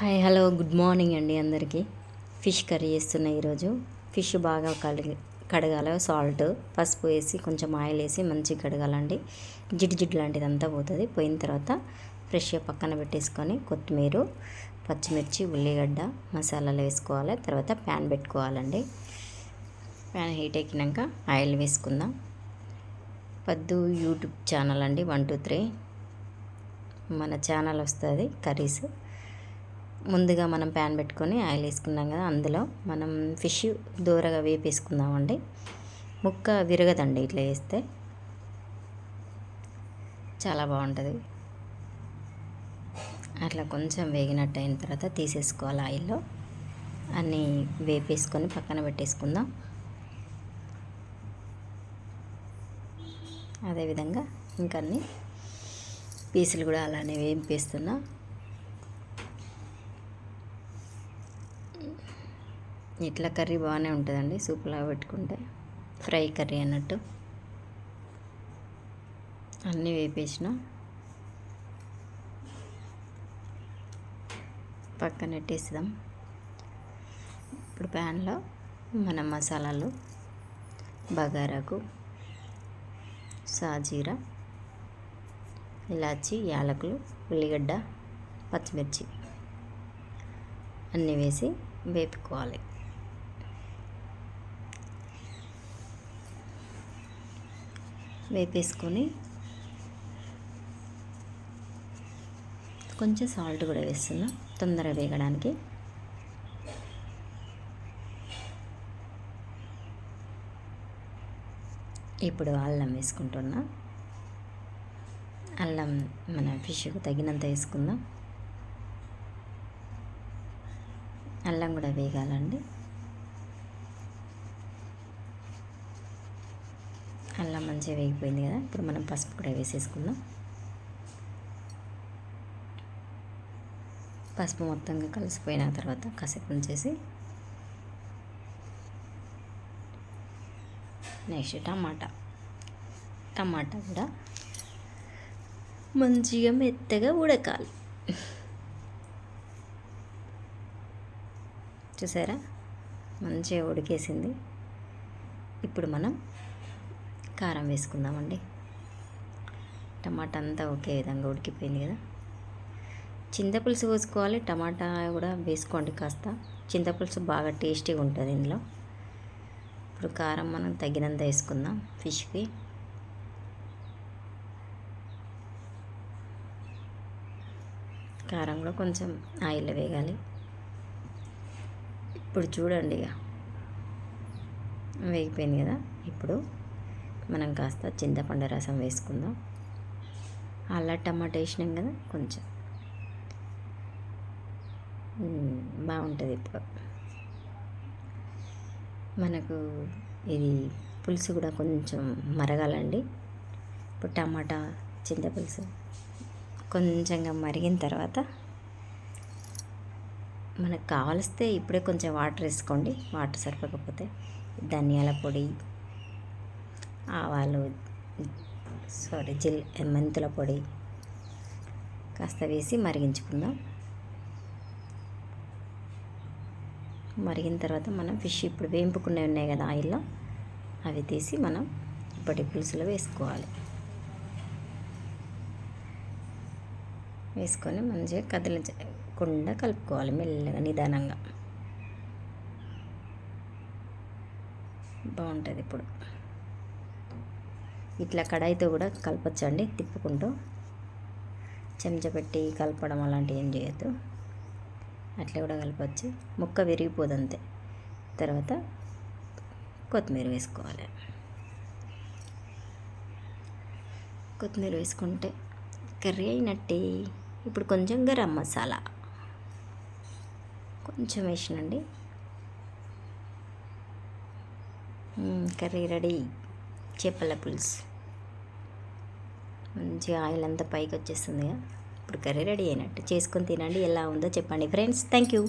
Hi hello good morning అండి అందరికీ. Fish curry చేస్తున్నా ఈరోజు. ఫిష్ బాగా కడిగి కడగాలి. సాల్ట్ పసుపు వేసి కొంచెం ఆయిల్ వేసి మంచిగా కడగాలండి. జిడ్డు జిడ్డు లాంటిది అంతా పోతుంది. పోయిన తర్వాత ఫ్రెష్గా పక్కన పెట్టేసుకొని కొత్తిమీర పచ్చిమిర్చి ఉల్లిగడ్డ మసాలాలు వేసుకోవాలి. తర్వాత ప్యాన్ పెట్టుకోవాలండి. ప్యాన్ హీట్ ఎక్కినాక ఆయిల్ వేసుకుందాం. పద్దు యూట్యూబ్ ఛానల్ అండి వన్ టూ త్రీ. మన ఛానల్ వస్తుంది కర్రీస్. ముందుగా మనం ప్యాన్ పెట్టుకొని ఆయిల్ వేసుకున్నాం కదా అందులో మనం ఫిష్ దూరగా వేపేసుకుందామండి. ముక్క విరగదండి ఇట్లా వేస్తే. చాలా బాగుంటుంది. అట్లా కొంచెం వేగినట్టు అయిన తర్వాత తీసేసుకోవాలి ఆయిల్లో. అన్నీ వేపేసుకొని పక్కన పెట్టేసుకుందాం. అదేవిధంగా ఇంకన్నీ పీసులు కూడా అలానే వేంపేస్తున్నా. ఇట్లా కర్రీ బాగానే ఉంటుందండి సూప్లా పెట్టుకుంటే. ఫ్రై కర్రీ అన్నట్టు. అన్నీ వేపేసిన. పక్కన పెట్టేస్తాం ఇప్పుడు ప్యాన్లో మన మసాలాలు బగారాకు సాజీరా ఇలాచి యాలకులు ఉల్లిగడ్డ పచ్చిమిర్చి అన్నీ వేసి వేపుకోవాలి. వేపేసుకొని కొంచెం సాల్ట్ కూడా వేస్తున్నా తొందరగా వేగడానికి. ఇప్పుడు అల్లం వేసుకుంటున్నా. అల్లం మన ఫిష్కు తగినంత వేసుకుందాం. అల్లం కూడా వేగాలండి అల్లం మంచిగా వేగిపోయింది కదా ఇప్పుడు మనం పసుపు కూడా వేసేసుకుందాం. పసుపు మొత్తంగా కలిసిపోయిన తర్వాత కాసేపు ఉంచేసి నెక్స్ట్ టమాటా. టమాటా కూడా మంచిగా మెత్తగా ఉడకాలి. చూసారా? మంచిగా ఉడికేసింది. ఇప్పుడు మనం కారం వేసుకుందామండి. టమాటా అంతా ఒకే విధంగా ఉడికిపోయింది కదా. చింతపులుసు పోసుకోవాలి టమాటా కూడా వేసుకోండి కాస్త. చింతపులుసు బాగా టేస్టీగా ఉంటుంది ఇందులో. ఇప్పుడు కారం మనం తగినంత వేసుకుందాం ఫిష్కి. కారం కూడా కొంచెం ఆయిల్ వేగాలి. ఇప్పుడు చూడండి ఇక. వేగిపోయింది కదా. ఇప్పుడు మనం కాస్త చింతపండు రసం వేసుకుందాం. అలా టమాటా వేసినాం కదా కొంచెం. బాగుంటుంది ఇప్పుడు. మనకు ఇది పులుసు కూడా కొంచెం మరగాలండి. ఇప్పుడు టమాటా చింతపులుసు కొంచెంగా మరిగిన తర్వాత మనకు కావలిస్తే ఇప్పుడే కొంచెం వాటర్ వేసుకోండి. వాటర్ సరిపోకపోతే ధనియాల పొడి ఆవాలు సారీ జిల్ మెంతుల పొడి కాస్త వేసి మరిగించుకుందాం. మరిగిన తర్వాత మనం ఫిష్ ఇప్పుడు వేయింపుకునే ఉన్నాయి కదా ఆయిల్లో అవి తీసి మనం ఇప్పటి పులుసులో వేసుకోవాలి. వేసుకొని మంచిగా కదిలించకుండా కలుపుకోవాలి మెల్లగా నిదానంగా. బాగుంటుంది ఇప్పుడు. ఇట్లా కడాయితో కూడా కలపచ్చండి తిప్పుకుంటూ. చెంచా పెట్టి కలపడం అలాంటివి ఏం చేయొద్దు. అట్లా కూడా కలపచ్చు. ముక్క విరిగిపోదు అంతే తర్వాత కొత్తిమీర వేసుకోవాలి. కొత్తిమీర వేసుకుంటే కర్రీ అయినట్టే. ఇప్పుడు కొంచెం గరం మసాలా కొంచెం వేసినండి. Curry ready. చేపల పులుసు. మంచిగా ఆయిల్ అంతా పైకి వచ్చేస్తుంది ఇప్పుడు కర్రీ రెడీ అయినట్టు చేసుకొని తినండి. ఎలా ఉందో చెప్పండి ఫ్రెండ్స్. Thank you